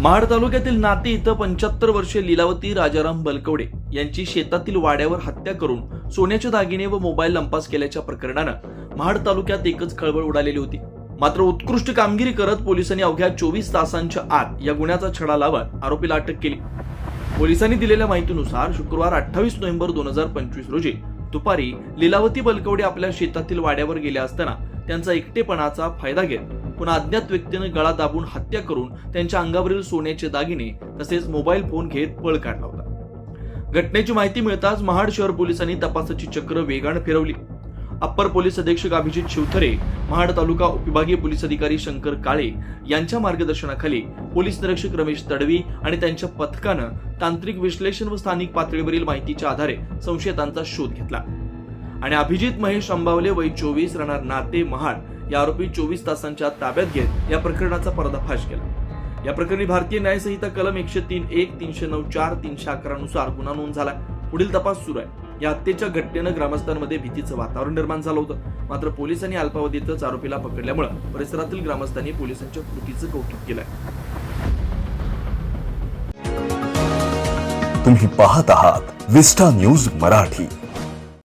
महाड तालुक्यातील नाते इथं पंच्याहत्तर वर्षीय लीलावती राजाराम बलकवडे यांची शेतातील वाड्यावर हत्या करून सोन्याचे दागिने व मोबाईल लंपास केल्याच्या प्रकरणानं महाड तालुक्यात एकच खळबळ उडालेली होती. मात्र उत्कृष्ट कामगिरी करत पोलिसांनी अवघ्या चोवीस तासांच्या आत या गुन्ह्याचा छडा लावत आरोपीला अटक केली. पोलिसांनी दिलेल्या माहितीनुसार शुक्रवार अठ्ठावीस नोव्हेंबर दोन हजार पंचवीस रोजी दुपारी लीलावती बलकवडे आपल्या शेतातील वाड्यावर गेल्या असताना त्यांचा एकटेपणाचा फायदा घेत पुन्हा अज्ञात व्यक्तीने गळा दाबून हत्या करून त्यांच्या अंगावरील सोन्याचे दागिने तसेच मोबाईल फोन घेत पळ काढला होता. घटनेची माहिती मिळताच महाड शहर पोलिसांनी तपासाची चक्र वेगानं फिरवली. अप्पर पोलीस अधीक्षक अभिजित शिवथरे महाड तालुका उपविभागीय पोलीस अधिकारी शंकर काळे यांच्या मार्गदर्शनाखाली पोलीस निरीक्षक रमेश तडवी आणि त्यांच्या पथकानं तांत्रिक विश्लेषण व स्थानिक पातळीवरील माहितीच्या आधारे संशयितांचा शोध घेतला. आणि अभिजित महेश अंबावले वय चोवीस राहणार नाते महाड या आरोपी चोवीस तासांच्या ताब्यात घेत या प्रकरणाचा पर्दाफाश केला. या प्रकरणी भारतीय न्यायसंहिता कलम एकशे तीन एक तीनशे नऊ चार तीनशे अकरा नुसार गुन्हा नोंद झाला पुढील तपास सुरू आहे. या हत्येच्या घटनेनं ग्रामस्थांमध्ये भीतीचं वातावरण निर्माण झालं होतं. मात्र पोलिसांनी अल्पावधीतच आरोपीला पकडल्यामुळे परिसरातील ग्रामस्थांनी पोलिसांच्या कृतीचं कौतुक केलंय. तुम्ही पाहत आहात विस्टा न्यूज मराठी.